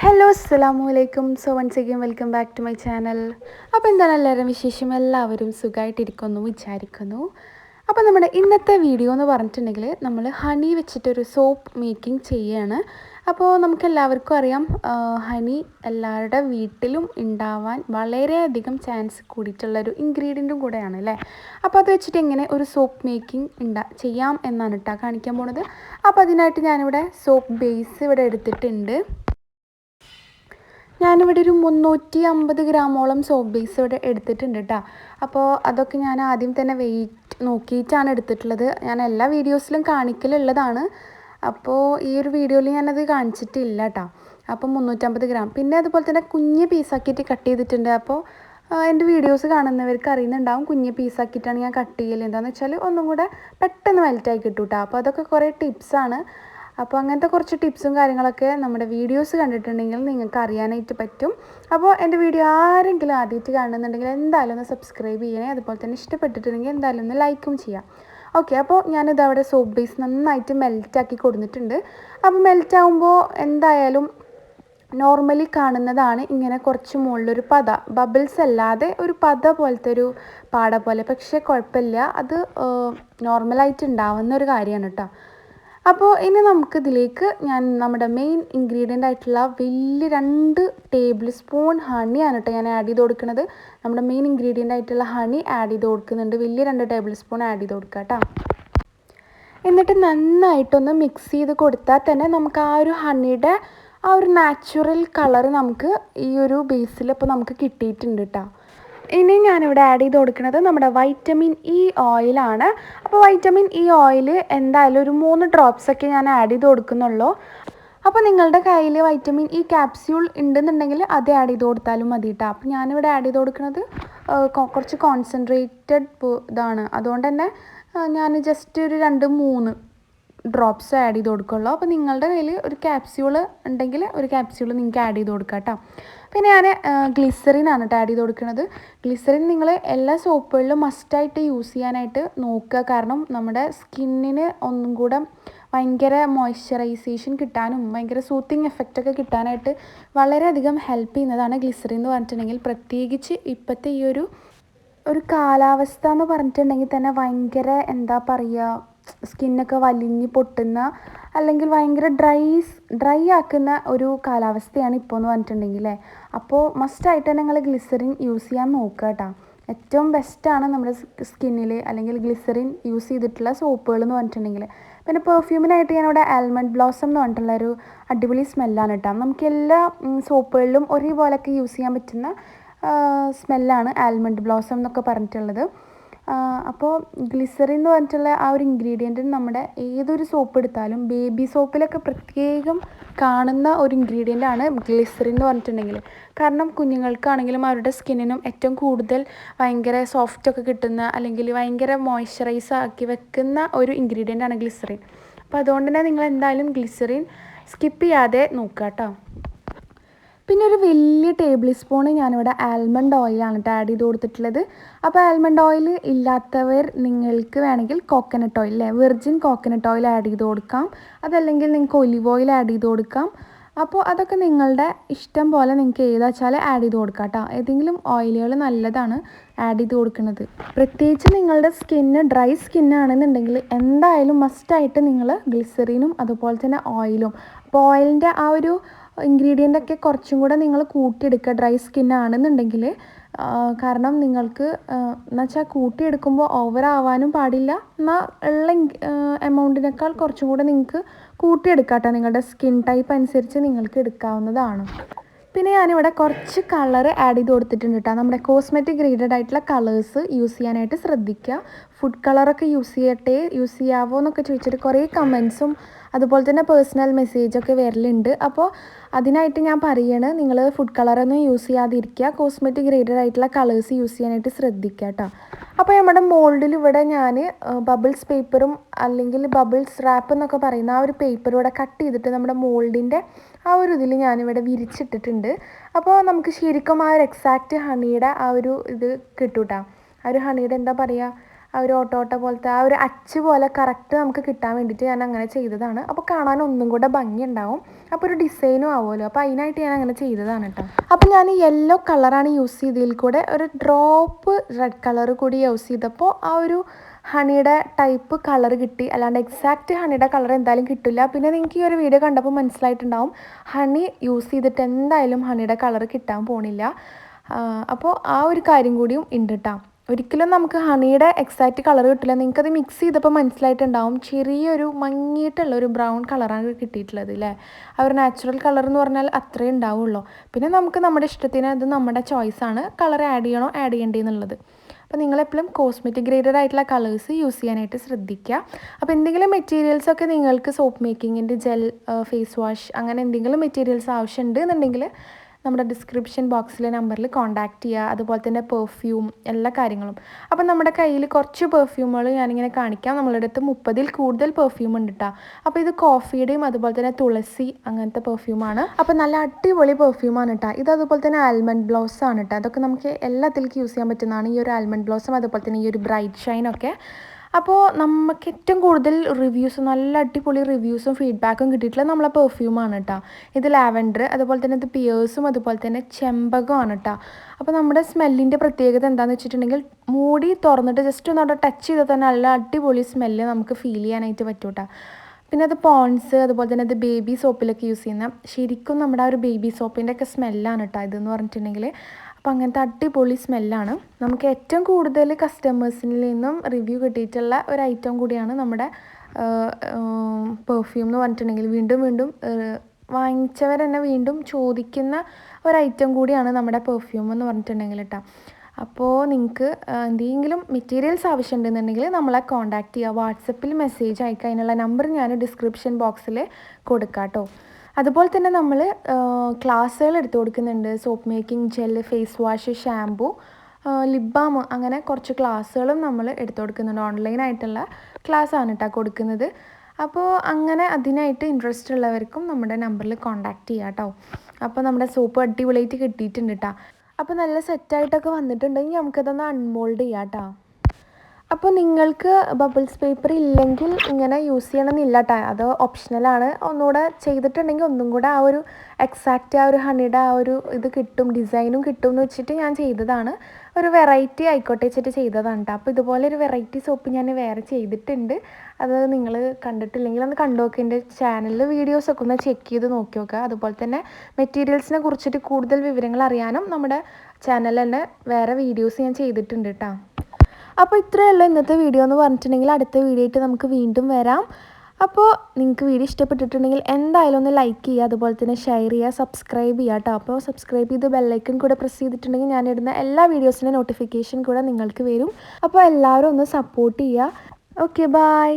Hello അസ്സാം വലൈക്കും so once again welcome back to my channel അപ്പോൾ എന്താണ് എല്ലാവരും വിശേഷം? എല്ലാവരും സുഖമായിട്ടിരിക്കുന്നു വിചാരിക്കുന്നു അപ്പോൾ നമ്മുടെ ഇന്നത്തെ വീഡിയോ എന്ന് പറഞ്ഞിട്ടുണ്ടെങ്കിൽ നമ്മൾ ഹണി വെച്ചിട്ടൊരു സോപ്പ് മേക്കിംഗ് ചെയ്യാണ്. അപ്പോൾ നമുക്ക് എല്ലാവർക്കും അറിയാം ഹണി എല്ലാവരുടെ വീട്ടിലും ഉണ്ടാവാൻ വളരെയധികം ചാൻസ് കൂടിയിട്ടുള്ളൊരു ഇൻഗ്രീഡിയന്റും കൂടെയാണ് അല്ലേ? അപ്പോൾ അത് വെച്ചിട്ട് എങ്ങനെ ഒരു സോപ്പ് മേക്കിംഗ് ഉണ്ടാ ചെയ്യാം എന്നാണ് കേട്ടോ കാണിക്കാൻ പോണത്. അപ്പോൾ അതിനായിട്ട് ഞാനിവിടെ സോപ്പ് ബേസ് ഇവിടെ എടുത്തിട്ടുണ്ട്. ഞാനിവിടെ ഒരു മുന്നൂറ്റി അമ്പത് ഗ്രാമോളം സോപ്പ് ബേസ് ഇവിടെ എടുത്തിട്ടുണ്ട് കേട്ടോ അപ്പോൾ അതൊക്കെ ഞാൻ ആദ്യം തന്നെ വെയിറ്റ് നോക്കിയിട്ടാണ് എടുത്തിട്ടുള്ളത്. ഞാൻ എല്ലാ വീഡിയോസിലും കാണിക്കലുള്ളതാണ്. അപ്പോൾ ഈ ഒരു വീഡിയോയിൽ ഞാനത് കാണിച്ചിട്ടില്ല കേട്ടോ അപ്പോൾ മുന്നൂറ്റമ്പത് ഗ്രാം. പിന്നെ അതുപോലെ തന്നെ കുഞ്ഞ് പീസാക്കിയിട്ട് കട്ട് ചെയ്തിട്ടുണ്ട്. അപ്പോൾ എന്റെ വീഡിയോസ് കാണുന്നവർക്ക് അറിയുന്നുണ്ടാവും. കുഞ്ഞ് പീസാക്കിയിട്ടാണ് ഞാൻ കട്ട് ചെയ്യൽ എന്താണെന്ന് വെച്ചാൽ ഒന്നും കൂടെ പെട്ടെന്ന് മെൽറ്റായി കിട്ടും കേട്ടോ അപ്പോൾ അതൊക്കെ കുറേ ടിപ്സാണ് അപ്പോൾ അങ്ങനത്തെ കുറച്ച് ടിപ്സും കാര്യങ്ങളൊക്കെ നമ്മുടെ വീഡിയോസ് കണ്ടിട്ടുണ്ടെങ്കിൽ നിങ്ങൾക്ക് അറിയാനായിട്ട് പറ്റും. അപ്പോൾ എന്റെ വീഡിയോ ആരെങ്കിലും ആദ്യമായിട്ട് കാണുന്നുണ്ടെങ്കിൽ എന്തായാലും ഒന്ന് സബ്സ്ക്രൈബ് ചെയ്യണേ. അതുപോലെ തന്നെ ഇഷ്ടപ്പെട്ടിട്ടുണ്ടെങ്കിൽ എന്തായാലും ഒന്ന് ലൈക്കും ചെയ്യാം. ഓക്കെ അപ്പോൾ ഞാനിത് അവിടെ സോപ്പ് ബേസ് നന്നായിട്ട് മെൽറ്റാക്കി കൊടുത്തിട്ടുണ്ട്. അപ്പോൾ മെൽറ്റ് ആകുമ്പോൾ എന്തായാലും നോർമലി കാണുന്നതാണ് ഇങ്ങനെ കുറച്ച് മുകളിലൊരു പത. ബബിൾസ് അല്ലാതെ ഒരു പത പോലത്തെ ഒരു പാട പോലെ. പക്ഷേ കുഴപ്പമില്ല. അത് നോർമലായിട്ട് ഉണ്ടാവുന്ന ഒരു കാര്യമാണ് കേട്ടോ. അപ്പോൾ ഇനി നമുക്ക് ഇതിലേക്ക് ഞാൻ നമ്മുടെ മെയിൻ ഇൻഗ്രീഡിയന്റ് ആയിട്ടുള്ള വലിയ രണ്ട് ടേബിൾ സ്പൂൺ ഹണിയാണ് കേട്ടോ ഞാൻ ആഡ് ചെയ്ത് കൊടുക്കുന്നത് നമ്മുടെ മെയിൻ ഇൻഗ്രീഡിയന്റ് ആയിട്ടുള്ള ഹണി ആഡ് ചെയ്ത് കൊടുക്കുന്നുണ്ട് വലിയ രണ്ട് ടേബിൾ സ്പൂൺ ആഡ് ചെയ്ത് കൊടുക്കുക കേട്ടോ എന്നിട്ട് നന്നായിട്ടൊന്ന് മിക്സ് ചെയ്ത് കൊടുത്താൽ തന്നെ നമുക്ക് ആ ഒരു ഹണിയുടെ ആ ഒരു നാച്ചുറൽ കളർ നമുക്ക് ഈ ഒരു ബേസിൽ ഇപ്പോൾ നമുക്ക് കിട്ടിയിട്ടുണ്ട് കേട്ടോ ഇനി ഞാനിവിടെ ആഡ് ചെയ്ത് കൊടുക്കുന്നത് നമ്മുടെ വൈറ്റമിൻ ഇ ഓയിലാണ് അപ്പോൾ വൈറ്റമിൻ ഇ ഓയിൽ എന്തായാലും ഒരു മൂന്ന് ഡ്രോപ്സൊക്കെ ഞാൻ ആഡ് ചെയ്ത് കൊടുക്കുന്നുള്ളൂ. അപ്പോൾ നിങ്ങളുടെ കയ്യിൽ വൈറ്റമിൻ ഇ ക്യാപ്സ്യൂൾ ഉണ്ടെന്നുണ്ടെങ്കിൽ അത് ആഡ് ചെയ്ത് കൊടുത്താലും മതി കേട്ടോ അപ്പോൾ ഞാനിവിടെ ആഡ് ചെയ്ത് കൊടുക്കുന്നത് കുറച്ച് കോൺസെൻട്രേറ്റഡ് ഇതാണ്. അതുകൊണ്ട് തന്നെ ഞാൻ ജസ്റ്റ് ഒരു രണ്ട് മൂന്ന് ഡ്രോപ്സ് ആഡ് ചെയ്ത് കൊടുക്കുള്ളൂ. അപ്പോൾ നിങ്ങളുടെ കയ്യിൽ ഒരു ക്യാപ്സ്യൂൾ ഉണ്ടെങ്കിൽ ഒരു ക്യാപ്സ്യൂൾ നിങ്ങൾക്ക് ആഡ് ചെയ്ത് കൊടുക്കാം കേട്ടോ പിന്നെ ഞാൻ ഗ്ലിസറിൻ ആണ് കേട്ടോ ആഡ് ചെയ്ത് കൊടുക്കുന്നത് ഗ്ലിസറിൻ നിങ്ങൾ എല്ലാ സോപ്പുകളിലും മസ്റ്റായിട്ട് യൂസ് ചെയ്യാനായിട്ട് നോക്കുക. കാരണം നമ്മുടെ സ്കിന്നിന് ഒന്നും കൂടെ ഭയങ്കര മോയ്സ്ചറൈസേഷൻ കിട്ടാനും ഭയങ്കര സൂത്തിങ് എഫക്റ്റ് ഒക്കെ കിട്ടാനായിട്ട് വളരെയധികം ഹെൽപ്പ് ചെയ്യുന്നതാണ് ഗ്ലിസറിൻ എന്ന് പറഞ്ഞിട്ടുണ്ടെങ്കിൽ. പ്രത്യേകിച്ച് ഇപ്പോഴത്തെ ഈ ഒരു ഒരു കാലാവസ്ഥ എന്ന് പറഞ്ഞിട്ടുണ്ടെങ്കിൽ തന്നെ ഭയങ്കര എന്താ പറയുക സ്കിന്നൊക്കെ വലിഞ്ഞ് പൊട്ടുന്ന അല്ലെങ്കിൽ ഭയങ്കര ഡ്രൈ ഡ്രൈ ആക്കുന്ന ഒരു കാലാവസ്ഥയാണ് ഇപ്പോൾ എന്ന് പറഞ്ഞിട്ടുണ്ടെങ്കിൽ അല്ലേ? അപ്പോൾ മസ്റ്റായിട്ട് നിങ്ങൾ ഗ്ലിസറിൻ യൂസ് ചെയ്യാൻ നോക്കുക കേട്ടോ ഏറ്റവും ബെസ്റ്റാണ് നമ്മുടെ സ്കിന്നിൽ അല്ലെങ്കിൽ ഗ്ലിസറിൻ യൂസ് ചെയ്തിട്ടുള്ള സോപ്പുകൾ എന്ന് പറഞ്ഞിട്ടുണ്ടെങ്കിൽ. പിന്നെ പെർഫ്യൂമിനായിട്ട് ഞാനിവിടെ ആൽമണ്ട് ബ്ലോസം എന്ന് പറഞ്ഞിട്ടുള്ള ഒരു അടിപൊളി സ്മെല്ലാണ് കേട്ടോ നമുക്ക് എല്ലാ സോപ്പുകളിലും ഒരേപോലെയൊക്കെ യൂസ് ചെയ്യാൻ പറ്റുന്ന സ്മെല്ലാണ് ആൽമണ്ട് ബ്ലോസം എന്നൊക്കെ പറഞ്ഞിട്ടുള്ളത്. അപ്പോൾ ഗ്ലിസറിൻ എന്ന് പറഞ്ഞിട്ടുള്ള ആ ഒരു ഇൻഗ്രീഡിയന്റ് നമ്മുടെ ഏതൊരു സോപ്പ് എടുത്താലും ബേബി സോപ്പിലൊക്കെ പ്രത്യേകം കാണുന്ന ഒരു ഇൻഗ്രീഡിയന്റ് ആണ് ഗ്ലിസറിൻ എന്ന് പറഞ്ഞിട്ടുണ്ടെങ്കിൽ കാരണം കുഞ്ഞുങ്ങൾക്കാണെങ്കിലും അവരുടെ സ്കിന്നിനും ഏറ്റവും കൂടുതൽ ഭയങ്കര സോഫ്റ്റ് ഒക്കെ കിട്ടുന്ന അല്ലെങ്കിൽ ഭയങ്കര മോയ്സ്ചറൈസ് ആക്കി വെക്കുന്ന ഒരു ഇൻഗ്രീഡിയന്റ് ആണ് ഗ്ലിസറിൻ അപ്പോൾ അതുകൊണ്ട് തന്നെ നിങ്ങൾ എന്തായാലും ഗ്ലിസറിൻ സ്കിപ്പ് ചെയ്യാതെ നോക്കുക കേട്ടോ പിന്നെ ഒരു വലിയ ടേബിൾ സ്പൂൺ ഞാനിവിടെ ആൽമണ്ട് ഓയിലാണ് കേട്ടോ ആഡ് ചെയ്ത് കൊടുത്തിട്ടുള്ളത്. അപ്പോൾ ആൽമണ്ട് ഓയിൽ ഇല്ലാത്തവർ നിങ്ങൾക്ക് വേണമെങ്കിൽ കോക്കനട്ട് ഓയിൽ അല്ലേ വെർജിൻ കോക്കനട്ട് ഓയിൽ ആഡ് ചെയ്ത് കൊടുക്കാം. അതല്ലെങ്കിൽ നിങ്ങൾക്ക് ഒലിവ് ഓയിൽ ആഡ് ചെയ്ത് കൊടുക്കാം. അപ്പോൾ അതൊക്കെ നിങ്ങളുടെ ഇഷ്ടം പോലെ നിങ്ങൾക്ക് ഏതാ വെച്ചാൽ ആഡ് ചെയ്ത് കൊടുക്കാം കേട്ടോ ഏതെങ്കിലും ഓയിലുകൾ നല്ലതാണ് ആഡ് ചെയ്ത് കൊടുക്കുന്നത്. പ്രത്യേകിച്ച് നിങ്ങളുടെ സ്കിന്ന് ഡ്രൈ സ്കിന്നാണെന്നുണ്ടെങ്കിൽ എന്തായാലും മസ്റ്റായിട്ട് നിങ്ങൾ ഗ്ലിസറിനും അതുപോലെ തന്നെ ഓയിലും. അപ്പോൾ ഓയിലിന്റെ ആ ഒരു ഇൻഗ്രീഡിയന്റ് ഒക്കെ കുറച്ചും കൂടെ നിങ്ങൾ കൂട്ടിയെടുക്കുക. ഡ്രൈ സ്കിൻ ആണെന്നുണ്ടെങ്കിൽ കാരണം നിങ്ങൾക്ക് എന്നുവെച്ചാൽ കൂട്ടിയെടുക്കുമ്പോൾ ഓവർ ആവാനും പാടില്ല. എന്നാൽ ഉള്ള എമൗണ്ടിനേക്കാൾ കുറച്ചും കൂടെ നിങ്ങൾക്ക് കൂട്ടിയെടുക്കാം കേട്ടോ നിങ്ങളുടെ സ്കിൻ ടൈപ്പ് അനുസരിച്ച് നിങ്ങൾക്ക് എടുക്കാവുന്നതാണ്. പിന്നെ ഞാനിവിടെ കുറച്ച് കളർ ആഡ് ചെയ്ത് കൊടുത്തിട്ടുണ്ട് കേട്ടോ നമ്മുടെ കോസ്മെറ്റിക് ഗ്രേഡഡ് ആയിട്ടുള്ള കളേഴ്സ് യൂസ് ചെയ്യാനായിട്ട് ശ്രദ്ധിക്കുക ഫുഡ് കളറൊക്കെ യൂസ് ചെയ്യട്ടെ യൂസ് ചെയ്യാവോ എന്നൊക്കെ ചോദിച്ചിട്ട് കുറേ കമൻസും അതുപോലെ തന്നെ പേഴ്സണൽ മെസ്സേജൊക്കെ വരലുണ്ട്. അപ്പോൾ അതിനായിട്ട് ഞാൻ പറയണത് നിങ്ങൾ ഫുഡ് കളറൊന്നും യൂസ് ചെയ്യാതിരിക്കുക കോസ്മെറ്റിക് ഗ്രേഡഡ് ആയിട്ടുള്ള കളേഴ്സ് യൂസ് ചെയ്യാനായിട്ട് ശ്രദ്ധിക്കുക കേട്ടോ അപ്പോൾ നമ്മുടെ മോൾഡിൽ ഇവിടെ ഞാൻ ബബിൾസ് പേപ്പറും അല്ലെങ്കിൽ ബബിൾസ് റാപ്പ് എന്നൊക്കെ പറയുന്ന ആ ഒരു പേപ്പർ ഇവിടെ കട്ട് ചെയ്തിട്ട് നമ്മുടെ മോൾഡിന്റെ ആ ഒരു ഇതിൽ ഞാനിവിടെ വിരിച്ചിട്ടിട്ടുണ്ട്. അപ്പോൾ നമുക്ക് ശരിക്കും ആ ഒരു എക്സാക്റ്റ് ഹണിയുടെ ആ ഒരു ഇത് കിട്ടൂട്ടാ. ആ ഒരു ഹണിയുടെ എന്താ പറയുക ആ ഒരു ഓട്ടോട്ട ഓട്ടോ പോലത്തെ ആ ഒരു അച്ച് പോലെ കറക്റ്റ് നമുക്ക് കിട്ടാൻ വേണ്ടിയിട്ട് ഞാൻ അങ്ങനെ ചെയ്തതാണ്. അപ്പോൾ കാണാൻ ഒന്നും കൂടെ ഭംഗിയുണ്ടാവും. അപ്പോൾ ഒരു ഡിസൈനും ആവുമല്ലോ. അപ്പോൾ അതിനായിട്ട് ഞാൻ അങ്ങനെ ചെയ്തതാണ് കേട്ടോ അപ്പോൾ ഞാൻ യെല്ലോ കളറാണ് യൂസ് ചെയ്തതിൽ കൂടെ ഒരു ഡ്രോപ്പ് റെഡ് കളർ കൂടി യൂസ് ചെയ്തപ്പോൾ ആ ഒരു ഹണിയുടെ ടൈപ്പ് കളർ കിട്ടി. അല്ലാണ്ട് എക്സാക്റ്റ് ഹണിയുടെ കളർ എന്തായാലും കിട്ടില്ല. പിന്നെ നിങ്ങൾക്ക് ഈ ഒരു വീഡിയോ കണ്ടപ്പോൾ മനസ്സിലായിട്ടുണ്ടാവും ഹണി യൂസ് ചെയ്തിട്ട് എന്തായാലും ഹണിയുടെ കളർ കിട്ടാൻ പോണില്ല. അപ്പോൾ ആ ഒരു കാര്യം കൂടിയും ഉണ്ട് കേട്ടോ ഒരിക്കലും നമുക്ക് ഹണിയുടെ എക്സാക്റ്റ് കളർ കിട്ടില്ല. നിങ്ങൾക്കത് മിക്സ് ചെയ്തപ്പോൾ മനസ്സിലായിട്ടുണ്ടാവും ചെറിയൊരു മങ്ങിയിട്ടുള്ള ഒരു ബ്രൗൺ കളറാണ് കിട്ടിയിട്ടുള്ളത് അല്ലേ അവർ നാച്ചുറൽ കളർ എന്ന് പറഞ്ഞാൽ അത്രേ ഉണ്ടാവുള്ളൂ. പിന്നെ നമുക്ക് നമ്മുടെ ഇഷ്ടത്തിന് അത് നമ്മുടെ ചോയ്സാണ് കളർ ആഡ് ചെയ്യണോ? ആഡ് ചെയ്യേണ്ടതെന്നുള്ളത് അപ്പോൾ നിങ്ങളെപ്പോഴും കോസ്മെറ്റിക് ഗ്രേഡഡ് ആയിട്ടുള്ള കളേഴ്സ് യൂസ് ചെയ്യാനായിട്ട് ശ്രദ്ധിക്കുക. അപ്പോൾ എന്തെങ്കിലും മെറ്റീരിയൽസ് ഒക്കെ നിങ്ങൾക്ക് സോപ്പ് മേക്കിങ്ങിന്റെ ജെൽ ഫേസ് വാഷ് അങ്ങനെ എന്തെങ്കിലും മെറ്റീരിയൽസ് ആവശ്യമുണ്ട് എന്നുണ്ടെങ്കിൽ നമ്മുടെ ഡിസ്ക്രിപ്ഷൻ ബോക്സിലെ നമ്പറിൽ കോൺടാക്റ്റ് ചെയ്യുക അതുപോലെ തന്നെ പെർഫ്യൂം എല്ലാ കാര്യങ്ങളും. അപ്പം നമ്മുടെ കയ്യിൽ കുറച്ച് പെർഫ്യൂമുകൾ ഞാനിങ്ങനെ കാണിക്കാം. നമ്മളുടെ അടുത്ത് മുപ്പതിൽ കൂടുതൽ പെർഫ്യൂം ഉണ്ട് കേട്ടോ അപ്പോൾ ഇത് കോഫിയുടെയും അതുപോലെ തന്നെ തുളസി അങ്ങനത്തെ പെർഫ്യൂമാണ് അപ്പോൾ നല്ല അടിപൊളി പെർഫ്യൂമാണ് കേട്ടോ ഇത് അതുപോലെ തന്നെ ആൽമണ്ട് ബ്ലൗസ് ആണ് കേട്ടോ അതൊക്കെ നമുക്ക് എല്ലാത്തിലേക്ക് യൂസ് ചെയ്യാൻ പറ്റുന്നതാണ് ഈ ഒരു ആൽമണ്ട് ബ്ലൗസും അതുപോലെ തന്നെ ഈ ഒരു ബ്രൈറ്റ് ഷൈനൊക്കെ അപ്പോൾ നമുക്ക് ഏറ്റവും കൂടുതൽ റിവ്യൂസ് നല്ല അടിപൊളി റിവ്യൂസും ഫീഡ്ബാക്കും കിട്ടിയിട്ടുള്ളത് നമ്മളെ പെർഫ്യൂമാണ് കേട്ടോ ഇത് ലാവൻഡർ അതുപോലെ തന്നെ ഇത് പിയേഴ്സും അതുപോലെ തന്നെ ചെമ്പകമാണ് കേട്ടോ അപ്പോൾ നമ്മുടെ സ്മെല്ലിന്റെ പ്രത്യേകത എന്താണെന്ന് വെച്ചിട്ടുണ്ടെങ്കിൽ മൂടി തുറന്നിട്ട് ജസ്റ്റ് ഒന്ന് അവിടെ ടച്ച് ചെയ്താൽ തന്നെ നല്ല അടിപൊളി സ്മെല്ല് നമുക്ക് ഫീൽ ചെയ്യാനായിട്ട് പറ്റും കേട്ടോ പിന്നെ അത് പോൺസ് അതുപോലെ തന്നെ അത് ബേബി സോപ്പിലൊക്കെ യൂസ് ചെയ്യുന്ന ശരിക്കും നമ്മുടെ ആ ഒരു ബേബി സോപ്പിന്റെ ഒക്കെ സ്മെല്ലാണ് കേട്ടോ ഇതെന്ന് പറഞ്ഞിട്ടുണ്ടെങ്കിൽ അപ്പോൾ അങ്ങനത്തെ അടിപൊളി സ്മെല്ലാണ്. നമുക്ക് ഏറ്റവും കൂടുതൽ കസ്റ്റമേഴ്സിൽ നിന്നും റിവ്യൂ കിട്ടിയിട്ടുള്ള ഒരു ഐറ്റം കൂടിയാണ് നമ്മുടെ പെർഫ്യൂം എന്ന് പറഞ്ഞിട്ടുണ്ടെങ്കിൽ വീണ്ടും വീണ്ടും വാങ്ങിച്ചവർ തന്നെ വീണ്ടും ചോദിക്കുന്ന ഒരു ഐറ്റം കൂടിയാണ് നമ്മുടെ പെർഫ്യൂം എന്ന് പറഞ്ഞിട്ടുണ്ടെങ്കിൽ കേട്ടോ. അപ്പോൾ നിങ്ങൾക്ക് എന്തെങ്കിലും മെറ്റീരിയൽസ് ആവശ്യമുണ്ടെന്നുണ്ടെങ്കിൽ നമ്മളെ കോൺടാക്റ്റ് ചെയ്യുക. വാട്സപ്പിൽ മെസ്സേജ് അയക്കുക. അതിനുള്ള നമ്പർ ഞാൻ ഡിസ്ക്രിപ്ഷൻ ബോക്സിൽ കൊടുക്കാം കേട്ടോ. അതുപോലെ തന്നെ നമ്മൾ ക്ലാസ്സുകൾ എടുത്തു കൊടുക്കുന്നുണ്ട്. Soap making gel face wash shampoo lip balm അങ്ങനെ കുറച്ച് ക്ലാസ്സുകളും നമ്മൾ എടുത്തു കൊടുക്കുന്നുണ്ട്. ഓൺലൈനായിട്ടുള്ള ക്ലാസ്സാണ് കേട്ടോ കൊടുക്കുന്നത്. അപ്പോൾ അങ്ങനെ അതിനായിട്ട് ഇൻട്രസ്റ്റ് ഉള്ളവർക്കും നമ്മുടെ നമ്പറിൽ കോൺടാക്റ്റ് ചെയ്യാം കേട്ടോ. അപ്പോൾ നമ്മുടെ സോപ്പ് അടിപൊളിയായിട്ട് കിട്ടിയിട്ടുണ്ട് കേട്ടോ. അപ്പോൾ നല്ല സെറ്റായിട്ടൊക്കെ വന്നിട്ടുണ്ടെങ്കിൽ നമുക്കതൊന്ന് അൺമോൾഡ് ചെയ്യാം കേട്ടോ. അപ്പോൾ നിങ്ങൾക്ക് ബബിൾസ് പേപ്പർ ഇല്ലെങ്കിൽ ഇങ്ങനെ യൂസ് ചെയ്യണമെന്നില്ല കേട്ടോ അത് ഓപ്ഷണലാണ് ഒന്നുകൂടെ ചെയ്തിട്ടുണ്ടെങ്കിൽ ഒന്നും കൂടെ ആ ഒരു എക്സാക്റ്റ് ആ ഒരു ഹണിയുടെ ആ ഒരു ഇത് കിട്ടും. ഡിസൈനും കിട്ടും എന്ന് വെച്ചിട്ട് ഞാൻ ചെയ്തതാണ്. ഒരു വെറൈറ്റി ആയിക്കോട്ടെ വെച്ചിട്ട് ചെയ്തതാണ് കേട്ടോ അപ്പോൾ ഇതുപോലെ ഒരു വെറൈറ്റി സോപ്പ് ഞാൻ വേറെ ചെയ്തിട്ടുണ്ട്. അത് നിങ്ങൾ കണ്ടിട്ടില്ലെങ്കിൽ ഒന്ന് കണ്ടു നോക്കുക എന്റെ ചാനലിൽ വീഡിയോസൊക്കെ ഒന്ന് ചെക്ക് ചെയ്ത് നോക്കി നോക്കുക അതുപോലെ തന്നെ മെറ്റീരിയൽസിനെ കുറിച്ചിട്ട് കൂടുതൽ വിവരങ്ങൾ അറിയാനും നമ്മുടെ ചാനലിൽ തന്നെ വേറെ വീഡിയോസ് ഞാൻ ചെയ്തിട്ടുണ്ട് കേട്ടോ അപ്പോൾ ഇത്രയല്ല ഇന്നത്തെ വീഡിയോ എന്ന് പറഞ്ഞിട്ടുണ്ടെങ്കിൽ അടുത്ത വീഡിയോ ആയിട്ട് നമുക്ക് വീണ്ടും വരാം. അപ്പോൾ നിങ്ങൾക്ക് വീഡിയോ ഇഷ്ടപ്പെട്ടിട്ടുണ്ടെങ്കിൽ എന്തായാലും ഒന്ന് ലൈക്ക് ചെയ്യുക അതുപോലെ തന്നെ ഷെയർ ചെയ്യുക സബ്സ്ക്രൈബ് ചെയ്യുക കേട്ടോ അപ്പോൾ സബ്സ്ക്രൈബ് ചെയ്ത് ബെല്ലൈക്കൺ കൂടെ പ്രസ് ചെയ്തിട്ടുണ്ടെങ്കിൽ ഞാൻ ഇടുന്ന എല്ലാ വീഡിയോസിന്റെ നോട്ടിഫിക്കേഷൻ കൂടെ നിങ്ങൾക്ക് വരും. അപ്പോൾ എല്ലാവരും ഒന്ന് സപ്പോർട്ട് ചെയ്യുക. Okay bye